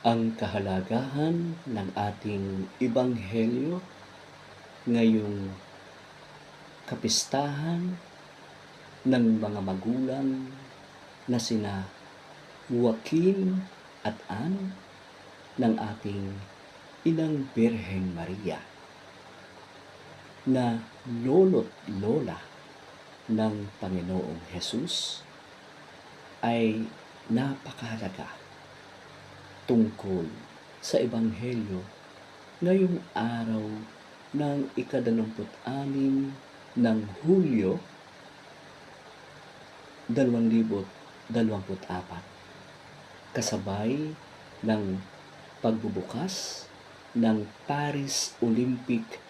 ang kahalagahan ng ating Ibanghelyo ngayong kapistahan ng mga magulang na sina Joaquin at Anne ng ating Inang Birheng Maria na lolo't lola ng Panginoong Hesus ay napakahalaga tungkol sa Ebanghelyo ngayong araw ng ikadalamput-anim ng Hulyo 2024 kasabay ng pagbubukas ng Paris Olympic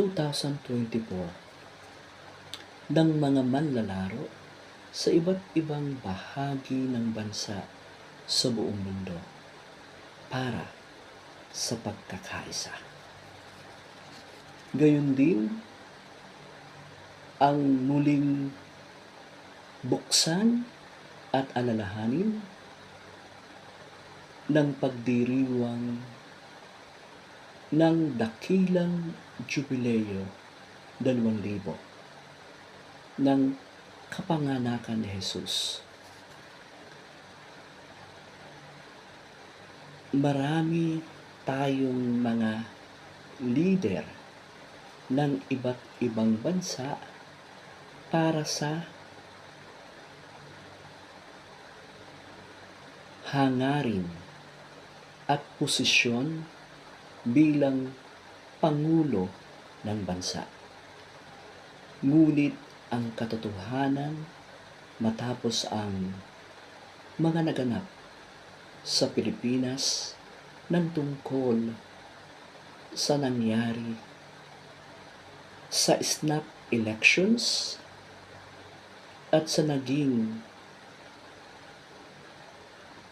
2024 ng mga manlalaro sa iba't ibang bahagi ng bansa sa buong mundo para sa pagkakaisa. Gayon din, ang muling buksan at alalahanin ng pagdiriwang ng dakilang jubileo 2000 ng kapanganakan ni Jesus. Marami tayong mga leader ng iba't ibang bansa para sa hangarin at posisyon bilang Pangulo ng bansa. Ngunit ang katotohanan matapos ang mga naganap sa Pilipinas ng tungkol sa nangyari sa snap elections at sa naging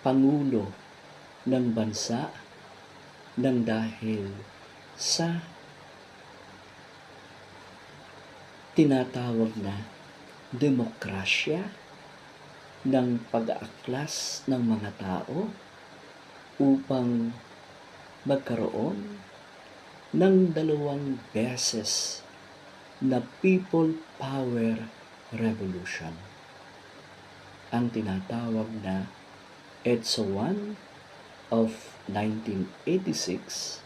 Pangulo ng bansa ng dahil sa tinatawag na demokrasya ng pag-aaklas ng mga tao upang magkaroon ng dalawang beses na people power revolution. Ang tinatawag na EDSA 1 of 1986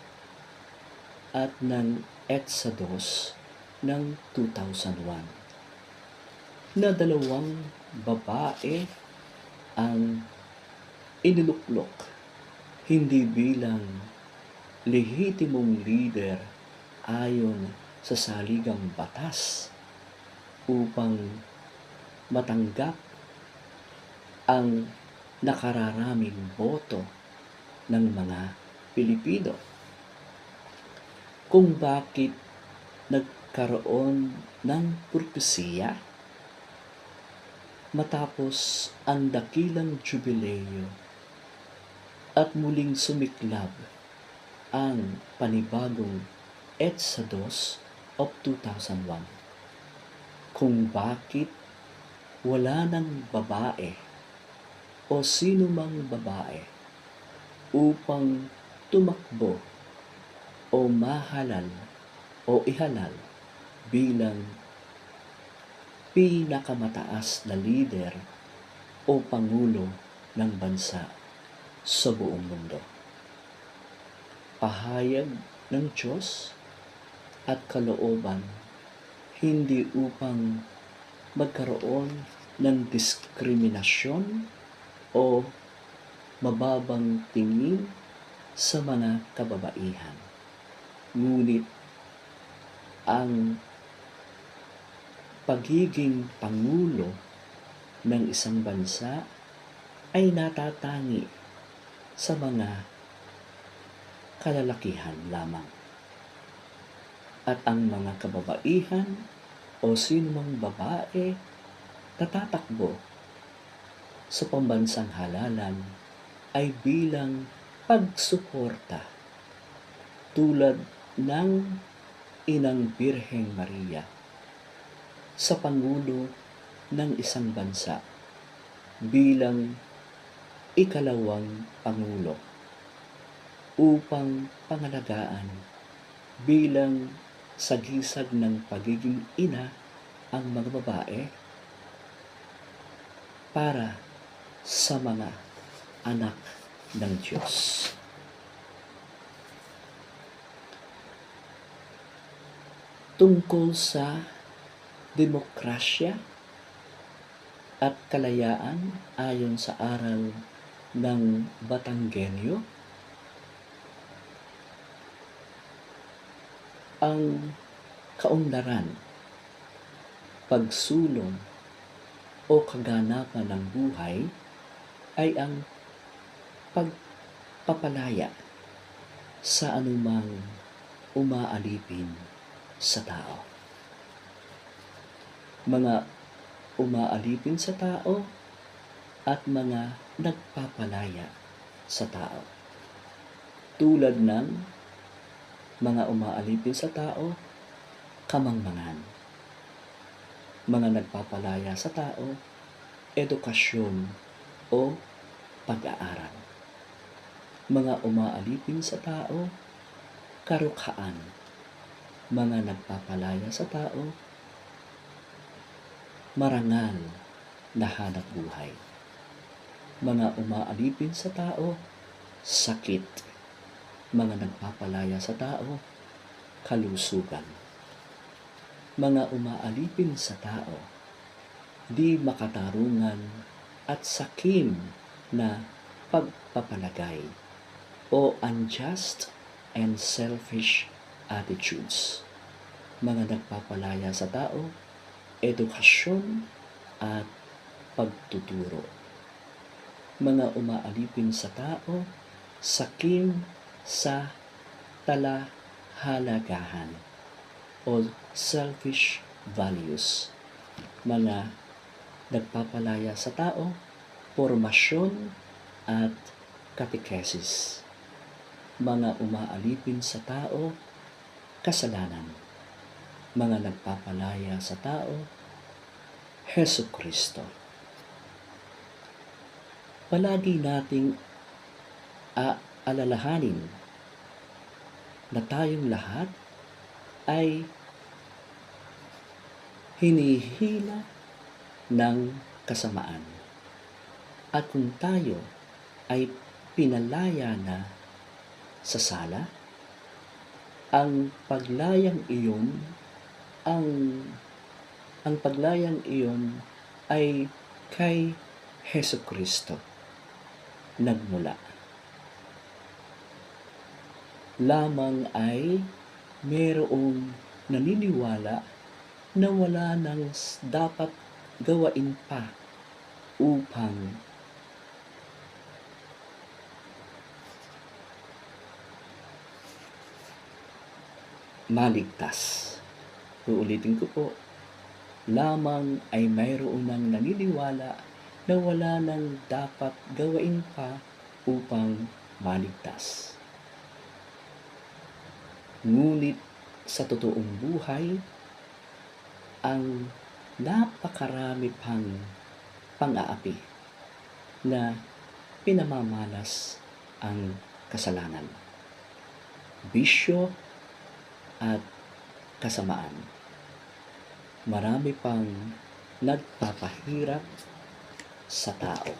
at ng EDSA 2 ng 2001 na dalawang babae ang iniluklok hindi bilang lehitimong leader ayon sa saligang batas upang matanggap ang nakararaming boto ng mga Pilipino. Kung bakit nagkaroon ng purpesiya matapos ang dakilang jubileo at muling sumiklab ang panibagong EDSA 2 of 2001. Kung bakit wala ng babae o sino mang babae upang tumakbo o mahalal o ihalal bilang pinakamataas na leader o pangulo ng bansa sa buong mundo. Pahayag ng Diyos at kalooban hindi upang magkaroon ng diskriminasyon o mababang tingin sa mga kababaihan. Ngunit ang pagiging pangulo ng isang bansa ay natatangi sa mga kalalakihan lamang. At ang mga kababaihan o sinumang babae natatakbo sa pambansang halalan ay bilang pagsuporta tulad ng Inang Birheng Maria sa Pangulo ng isang bansa bilang ikalawang Pangulo upang pangalagaan bilang sagisag ng pagiging ina ang mga babae para sa mga anak ng Diyos. Tungkol sa demokrasya at kalayaan ayon sa aral ng Batanggenyo, ang kaunlaran, pagsulong o kaganapan ng buhay ay ang pagpapalaya sa anumang umaalipin sa tao. Mga umaalipin sa tao at mga nagpapalaya sa tao. Tulad ng mga umaalipin sa tao, kamangmangan. Mga nagpapalaya sa tao, edukasyon o pag-aaral. Mga umaalipin sa tao, karukhaan. Mga nagpapalaya sa tao, marangal na hanap buhay. Mga umaalipin sa tao, sakit. Mga nagpapalaya sa tao, kalusugan. Mga umaalipin sa tao, di makatarungan at sakim na pagpapalagay o unjust and selfish attitudes. Mga nagpapalaya sa tao, edukasyon at pagtuturo. Mga umaalipin sa tao, sakim sa talahalagahan o selfish values. Mga nagpapalaya sa tao, formasyon at katekesis. Mga umaalipin sa tao, kasalanan. Mga nagpapalaya sa tao, Heso Kristo. Palagi nating aalalahanin na tayong lahat ay hinihila ng kasamaan. At kung tayo ay pinalaya na sa sala, ang paglayang iyon ang ang paglayang iyon ay kay Heso Kristo nagmula. Lamang ay mayroong naniniwala na wala nang dapat gawain pa upang maligtas. Uulitin ko po, lamang ay mayroon ng naniniwala na wala nang dapat gawain pa upang maligtas. Ngunit sa totoong buhay, ang napakarami pang pang-aapi na pinamamalas ang kasalanan, bisyo at kasamaan. Marami pang nagpapahirap sa tao.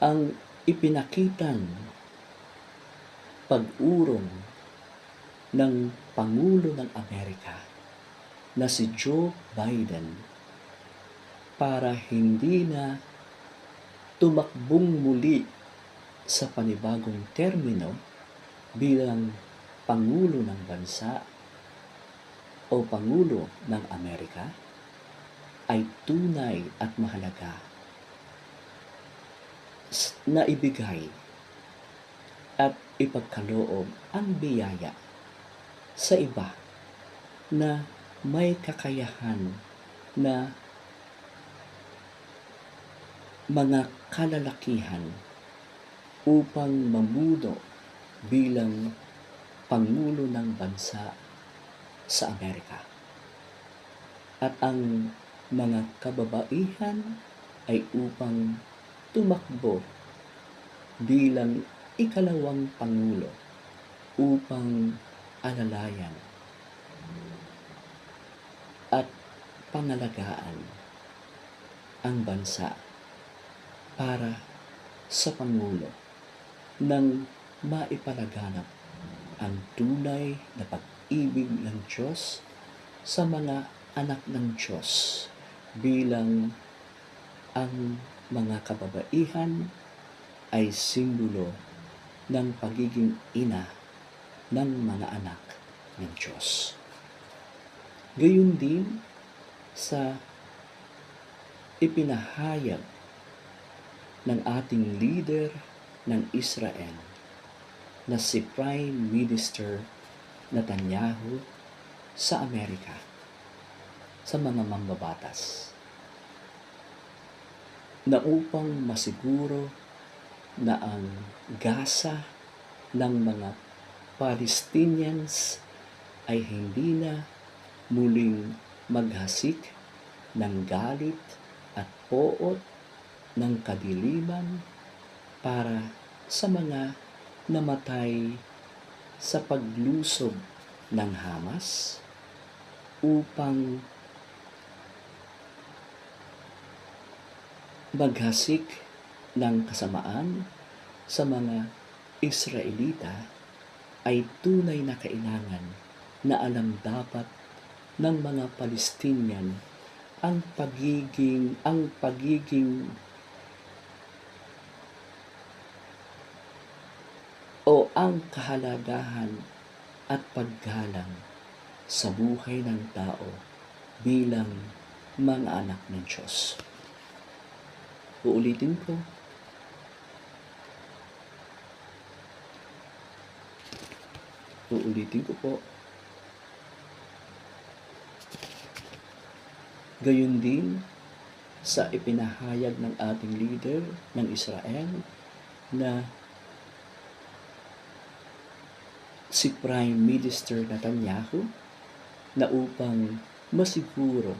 Ang ipinakitang pag-urong ng Pangulo ng Amerika na si Joe Biden para hindi na tumakbong muli sa panibagong termino bilang Pangulo ng Bansa o Pangulo ng Amerika ay tunay at mahalaga na ibigay at ipagkaloob ang biyaya sa iba na may kakayahan na mga kalalakihan upang mamuno bilang Pangulo ng Bansa sa Amerika. At ang mga kababaihan ay upang tumakbo bilang ikalawang pangulo upang alalayan at pangalagaan ang bansa para sa Pangulo nang maipalaganap ang tunay na pag-ibig ng Diyos sa mga anak ng Diyos bilang ang mga kababaihan ay simbolo ng pagiging ina ng mga anak ng Diyos. Gayun din sa ipinahayag ng ating leader ng Israel na si Prime Minister Netanyahu sa Amerika sa mga mambabatas na upang masiguro na ang gasa ng mga Palestinians ay hindi na muling maghasik ng galit at poot ng kadiliman para sa mga namatay sa paglusob ng Hamas upang maghasik ng kasamaan sa mga Israelita ay tunay na kailangan na alam dapat ng mga Palestinian ang pagiging ang pagiging o ang kahalagahan at paggalang sa buhay ng tao bilang mga anak ng Diyos. Uulitin ko, uulitin ko po, gayon din sa ipinahayag ng ating leader ng Israel na si Prime Minister Netanyahu na upang masiguro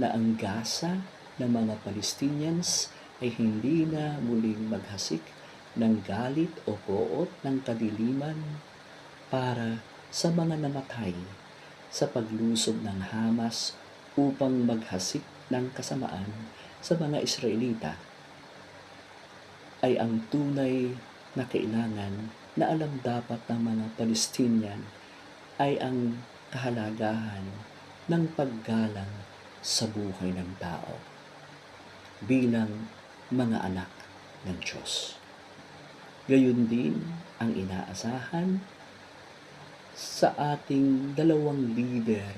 na ang gasa ng mga Palestinians ay hindi na muling maghasik ng galit o poot ng kadiliman para sa mga namatay sa paglusob ng Hamas upang maghasik ng kasamaan sa mga Israelita ay ang tunay na kailangan na alam dapat ng mga Palestinian ay ang kahalagahan ng paggalang sa buhay ng tao. Bilang mga anak ng Diyos. Gayun din ang inaasahan sa ating dalawang leader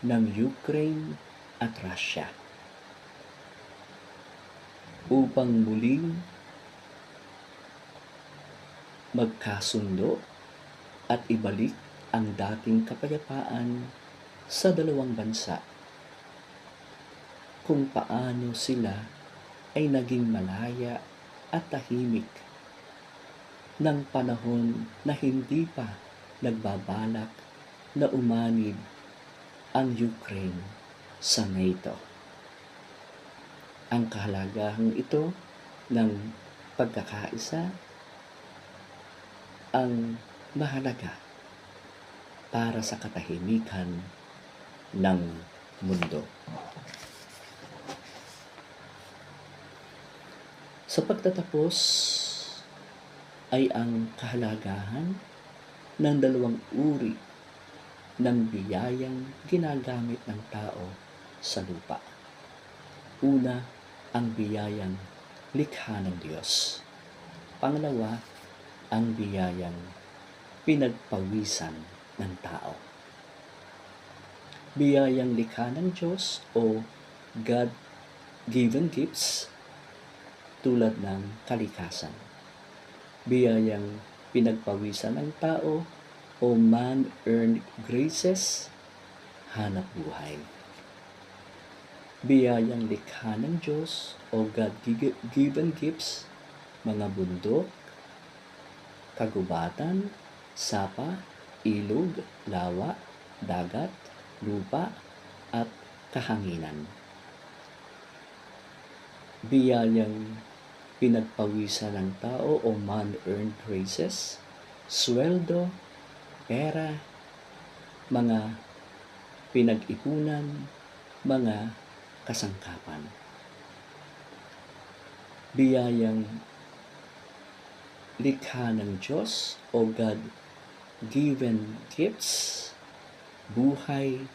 ng Ukraine at Russia upang muling magkasundo at ibalik ang dating kapayapaan sa dalawang bansa kung paano sila ay naging malaya at tahimik ng panahon na hindi pa nagbabalak na umanib ang Ukraine sa NATO. Ang kahalagahan ito ng pagkakaisa ang mahalaga para sa katahimikan ng mundo. Sa pagtatapos ay ang kahalagahan ng dalawang uri ng biyayang ginagamit ng tao sa lupa. Una, ang biyayang likha ng Diyos. Pangalawa, ang biyayang pinagpawisan ng tao. Biyayang likha ng Diyos o God-given gifts tulad ng kalikasan. Biyayang pinagpawisan ng tao o man-earned graces, hanap buhay. Biyayang likha ng Diyos o God-given gifts, mga bundok, kagubatan, sapa, ilog, lawa, dagat, lupa, at kahanginan. Biyayang pinagpawisan ng tao o man-earned graces, sweldo, pera, mga pinag-ipunan, mga kasangkapan. Biyayang likha ng Diyos o God-given gifts, buhay,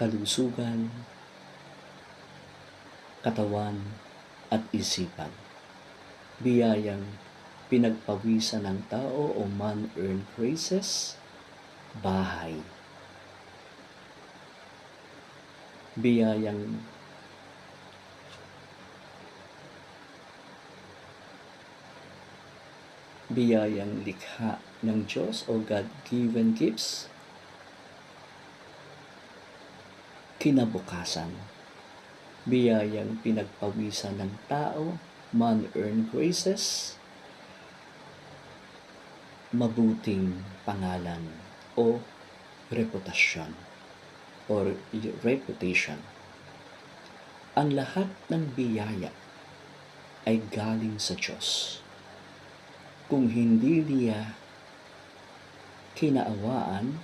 kalusugan, katawan, at isipan. Biyayang pinagpawisan ng tao o man-earned graces, bahay. Biyayang biyayang likha ng Diyos o God-given gifts, kinabukasan, biyayang pinagpawisan ng tao, man-earned graces, mabuting pangalan o reputasyon or reputation. Ang lahat ng biyaya ay galing sa Diyos. Kung hindi niya kinaawaan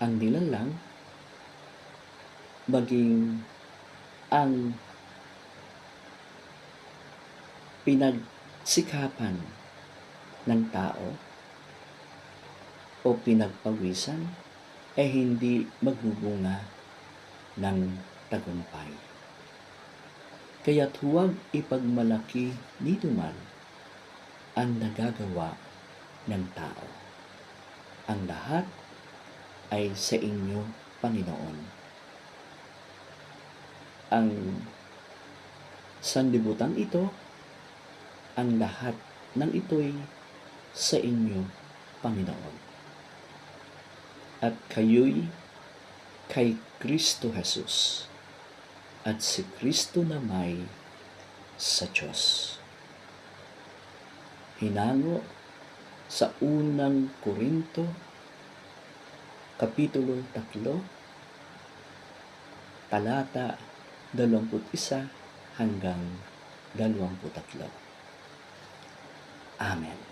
ang nilalang, maging ang pinagsikapan ng tao o pinagpawisan ay hindi magbubunga ng tagumpay. Kaya't huwag ipagmalaki dito man ang nagagawa ng tao. Ang lahat ay sa inyo, Panginoon. Ang sanlibutan ito, ang lahat ng ito'y sa inyo, Panginoon. At kayo'y kay Kristo Jesus at si Kristo na may sa Diyos. Hinango sa unang Korinto, Kapitulo 3, talata 21 hanggang 23. Amen.